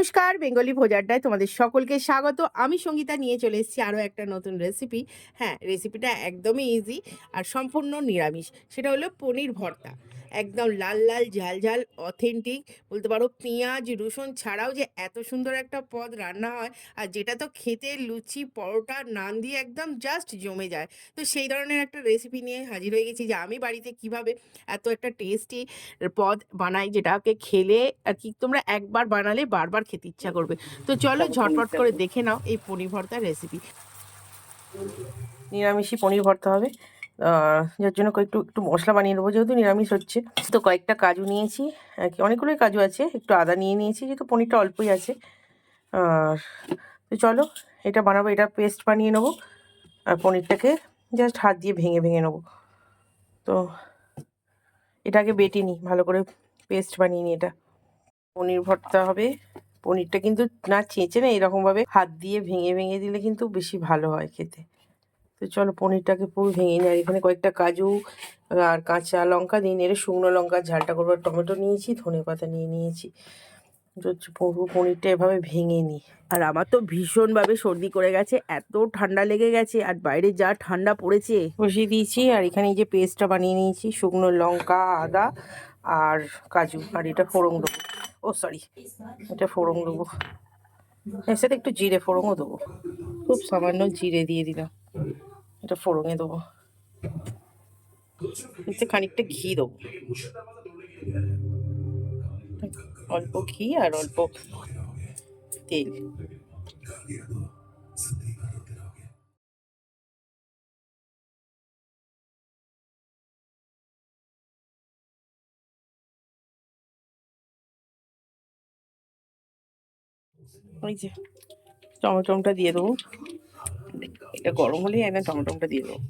নমস্কার, বেঙ্গলি ভোজারটায় তোমাদের সকলকে স্বাগত। আমি সঙ্গীতা নিয়ে চলে এসেছি আরও একটা নতুন রেসিপি হ্যাঁ রেসিপিটা একদমই ইজি আর সম্পূর্ণ নিরামিষ। সেটা হলো পনির ভর্তা। একদম লাল লাল ঝাল ঝাল অথেন্টিক বলতে পারো পেঁয়াজ রসুন ছাড়াও যে এত সুন্দর একটা পদ রান্না হয় আর যেটা তো খেতে লুচি পরোটা নান দিয়ে একদম জাস্ট জমে যায়। তো সেই ধরনের একটা রেসিপি নিয়ে হাজির হয়ে গেছি যে আমি বাড়িতে কীভাবে এত একটা টেস্টি পদ বানাই যেটাকে খেলে আর কি তোমরা একবার বানালে বারবার খেতে ইচ্ছা করবে। তো চলো ঝটপট করে দেখে নাও এই পনির ভর্তার রেসিপি নিরামিষই পনির ভর্তা হবে। যার জন্য কয়েকটু, একটু মশলা বানিয়ে নেব, যেহেতু নিরামিষ হচ্ছে। তো কয়েকটা কাজু নিয়েছি অনেকগুলোই কাজু আছে, একটু আদা নিয়ে নিয়েছি, যেহেতু পনিরটা অল্পই আছে। আর তো চলো, এটা বানাবো, এটা পেস্ট বানিয়ে নেব, আর পনিরটাকে জাস্ট হাত দিয়ে ভেঙে ভেঙে নেব। তো এটাকে বেটে নিই, ভালো করে পেস্ট বানিয়ে নিই এটা। পনির ভর্তা হবে, পনিরটা কিন্তু না চেঁচে না, এরকমভাবে হাত দিয়ে ভেঙে ভেঙে দিলে কিন্তু বেশি ভালো হয় খেতে। তো চলো পনিরটাকে পুরো ভেঙে নিই। আর এখানে কয়েকটা কাজু আর কাঁচা লঙ্কা দিয়ে নেড়ে শুকনো লঙ্কা, ঝালটা করব। টমেটো নিয়েছি, ধনে পাতা নিয়ে নিয়েছি। পুরো পনিরটা এভাবে ভেঙে নিই আর আমার তো ভীষণভাবে সর্দি করে গেছে, এত ঠান্ডা লেগে গেছে, আর বাইরে যা ঠান্ডা পড়েছে। বসিয়ে দিয়েছি, আর এখানে এই যে পেস্টটা বানিয়ে নিয়েছি, শুকনো লঙ্কা, আদা আর কাজু। আর এটা ফোড়ন দেবো। ও সরি এটা ফোড়ন দেবো। এর সাথে একটু জিরে ফোড়নও দেবো। খুব সামান্য জিরে দিয়ে দিলাম। এটা ফোড়নে দেবো। এতে খানিকটা ঘি দেবো। অল্প ঘি আর অল্প তেল। ওই যে টমেটোমটা দিয়ে দেবো। এটা গরম হলেই আমি টমেটোমটা দিয়ে দেবো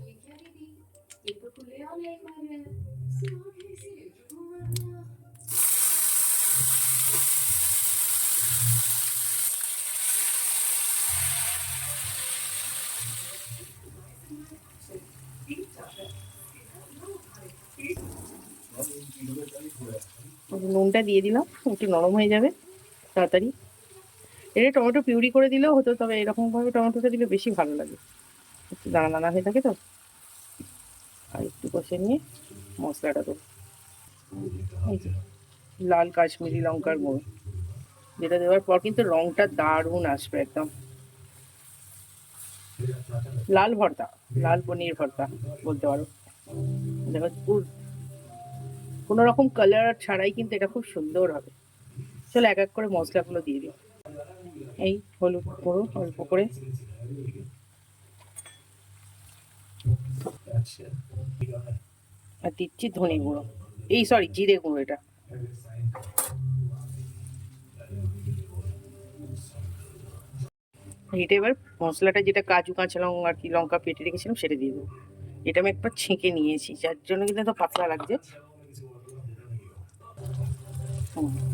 নুনটা দিয়ে দিলাম, একটু নরম হয়ে যাবে, তাড়াতাড়ি। এটা টমেটো পিউরি করে দিলেও হতো, তবে এরকমভাবে টমেটোটা দিলে বেশি ভালো লাগে। একটু দানা দানা হয়ে থাকে তো। আর একটু কষে নিয়ে মশলাটা দেবো। এই যে, লাল কাশ্মীরি লঙ্কার গুঁড়ো। যেটা দেওয়ার পর কিন্তু রংটা দারুণ আসবে একদম। লাল ভর্তা, লাল পনির ভর্তা বলতে পারো। দেখো কোনো রকম কালার ছাড়াই কিন্তু এটা খুব সুন্দর হবে। চলো এক এক করে মশলাগুলো দিয়ে দিই। এই হলুদ গুঁড়ো অল্প করে। আর দিচ্ছি ধনে গুঁড়ো। এই সরি জিরে গুঁড়ো এটা। এবার মশলাটা যেটা কাজু, কাঁচা লঙ্কা আর কি লঙ্কা পেটে রেখেছিলাম সেটা দিয়ে দেবো। এটা আমি একবার ছেঁকে নিয়েছি, যার জন্য কিন্তু পাতলা লাগছে। হুম।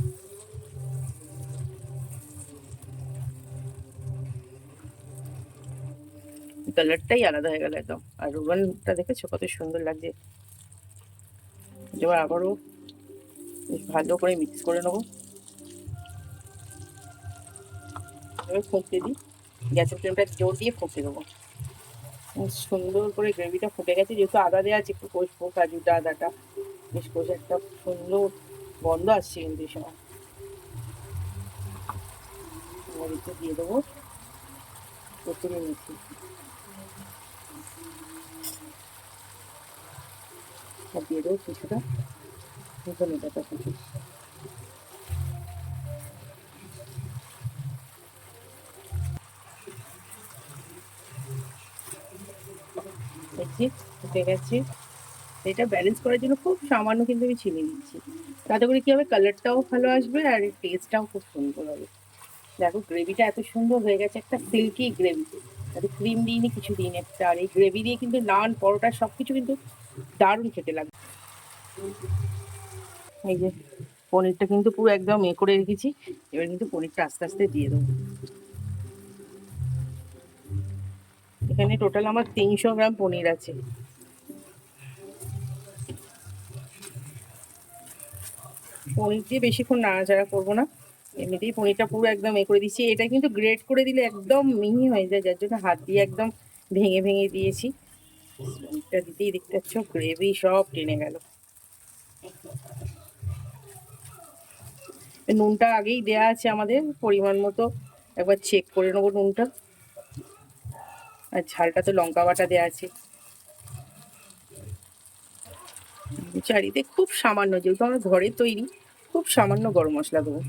কালারটাই আলাদা হয়ে গেল একদম। আর রোগানটা দেখেছ? কত সুন্দর লাগছে। এবার আবারও ভালো করে মিক্স করে নেব। এবার ফুঁকতে দিই। গ্যাসের ফ্লেমটা জোর দিয়ে ফুঁকতে দেবো। সুন্দর করে গ্রেভিটা ফুটে গেছে। যেহেতু আদা দেওয়া আছে, একটু কষবো, কাজুটা, আদাটা। বেশ কষে একটা সুন্দর গন্ধ আসছে কিন্তু এই সময়। দিয়ে দেবো। কচুরি মেথি আর দিয়ে দেবো কিছুটা ধনে পাতা কুচি ফুটে এটা ব্যালেন্স করার জন্য খুব সামান্য কিন্তু আমি চিনি দিচ্ছি। তাতে করে কি হবে কালারটাও ভালো আসবে আর টেস্টটাও খুব সুন্দর হবে। দেখো গ্রেভিটা এত সুন্দর হয়ে গেছে, একটা সিল্কি গ্রেভি তাতে ক্রিম দিইনি কিছু দিইনি একটা আর এই গ্রেভি দিয়ে কিন্তু নান পরোটা সব কিছু কিন্তু দারুণ খেতে লাগে। এই যে, পনিরটা কিন্তু পুরো একদম এ করে রেখেছি, এবার কিন্তু পনিরটা আস্তে আস্তে দিয়ে দেবো। এখানে টোটাল আমার তিনশো গ্রাম পনির আছে। পনির দিয়ে বেশিক্ষণ নাড়াচাড়া করব না। এমনিতেই পনিরটা পুরো একদম এ করে দিচ্ছি। এটা কিন্তু গ্রেট করে দিলে একদম মিহি হয়ে যায়, যার জন্য হাত দিয়ে একদম ভেঙে ভেঙে দিয়েছি। এটা দিতেই দেখতে পাচ্ছ গ্রেভি সব টেনে গেল। নুনটা আগেই দেয়া আছে আমাদের, পরিমাণ মতো একবার চেক করে নেব নুনটা। আর ঝালটা তো লঙ্কা বাটা দেওয়া আছে। চারিতে খুব সামান্য, যেহেতু আমার ঘরে তৈরি, খুব সামান্য গরম মশলা দেবো।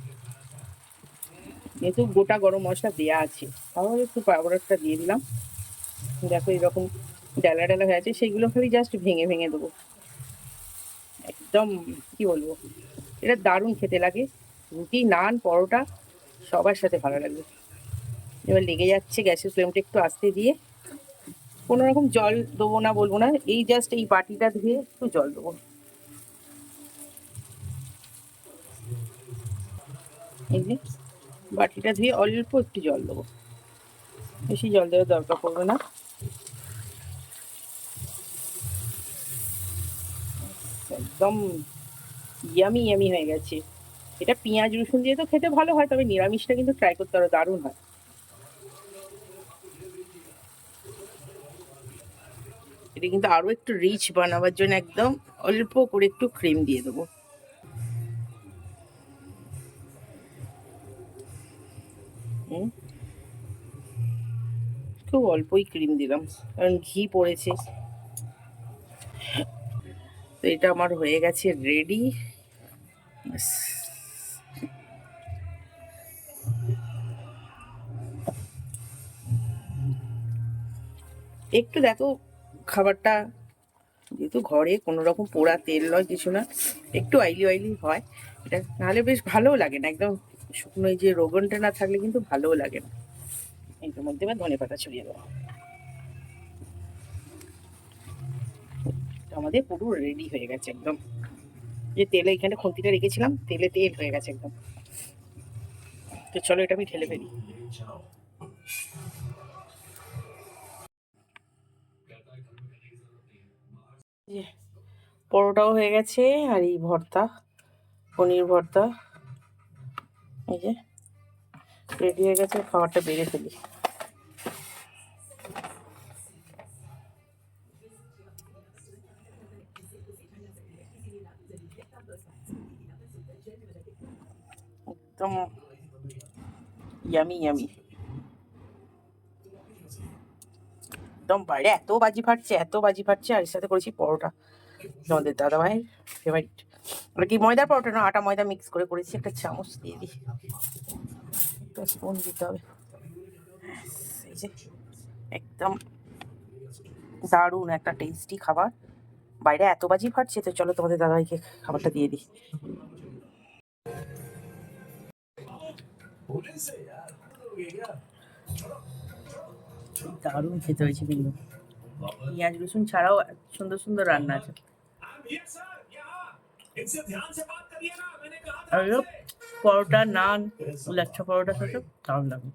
যেহেতু গোটা গরম মশলা দেওয়া আছে, তাহলে একটু পাউডারটা দিয়ে দিলাম। দেখো এরকম ডালা ডালা হয়ে আছে সেইগুলো খালি জাস্ট ভেঙে ভেঙে দেবো। একদম, কি বলব? এটা দারুণ খেতে লাগে। রুটি, নান, পরোটা, সবার সাথে ভালো লাগবে। এবার লেগে যাচ্ছে গ্যাসের ফ্লেমটা একটু আস্তে দিয়ে। কোনো রকম জল দেবো না, বলব না, এই জাস্ট এই বাটিটা ধুয়ে একটু জল দেবো। এই বাটিটা ধুয়ে অল্প একটু জল দেবো। বেশি জল দেওয়ার দরকার পড়বে না। একদম ইয়ামি ইয়ামি হয়ে গেছে। এটা পেঁয়াজ, রসুন দিয়ে তো খেতে ভালো হয়, তবে নিরামিষটা কিন্তু ট্রাই করতে আরও দারুণ হয়। এটা কিন্তু আরও একটু রিচ বানাবার জন্য একদম অল্প করে একটু ক্রিম দিয়ে দেবো। খুব অল্পই ক্রিম দিলাম, কারণ ঘি পড়েছে। তো এটা আমার হয়ে গেছে রেডি একটু দেখো খাবারটা, যেহেতু ঘরে কোনো রকম পোড়া তেল নয়, কিছু না, একটু অয়েলি অয়েলি হয়, এটা নাহলে বেশ ভালোও লাগে না, একদম শুকনো যে রোগনটা না থাকলে কিন্তু ভালোও লাগে না। এইটার মধ্যে এবার ধনে পাতা ছড়িয়ে দেবো। আমাদের পুরো রেডি হয়ে গেছে একদম। যে তেলে এখানে খুন্তিটা রেখেছিলাম, তেলে তেল হয়ে গেছে একদম। তো চলো এটা আমি ঢেলে ফেলি। পরোটাও হয়ে গেছে আর এই ভর্তা, পনির ভর্তা। এই যে রেডি হয়ে গেছে, খাবারটা বেড়ে ফেলি। একদম ইয়ামি ইয়ামি একদম বাইরে এত বাজি ফাটছে, এত বাজি ফাটছে, আর এর সাথে করেছি পরোটা। আমাদের দাদা ভাইয়ের ফেভারিট ওটা কি ময়দার পরোটা? না, আটা ময়দা মিক্স করে করেছি, একটা চামচ দিয়ে দিই। একটা স্পুন দিতে হবে। এই যে, একদম দারুণ একটা টেস্টি খাবার। বাইরে এত বাজি ফাটছে, তো চলো তোমাদের দাদাভাইকে খাবারটা দিয়ে দিই। দারুণ খেতে হয়েছে কিন্তু। পেঁয়াজ, রসুন ছাড়াও সুন্দর সুন্দর রান্না আছে। আর পরোটা নান লাচ্ছা পরোটা সব দারুণ লাগে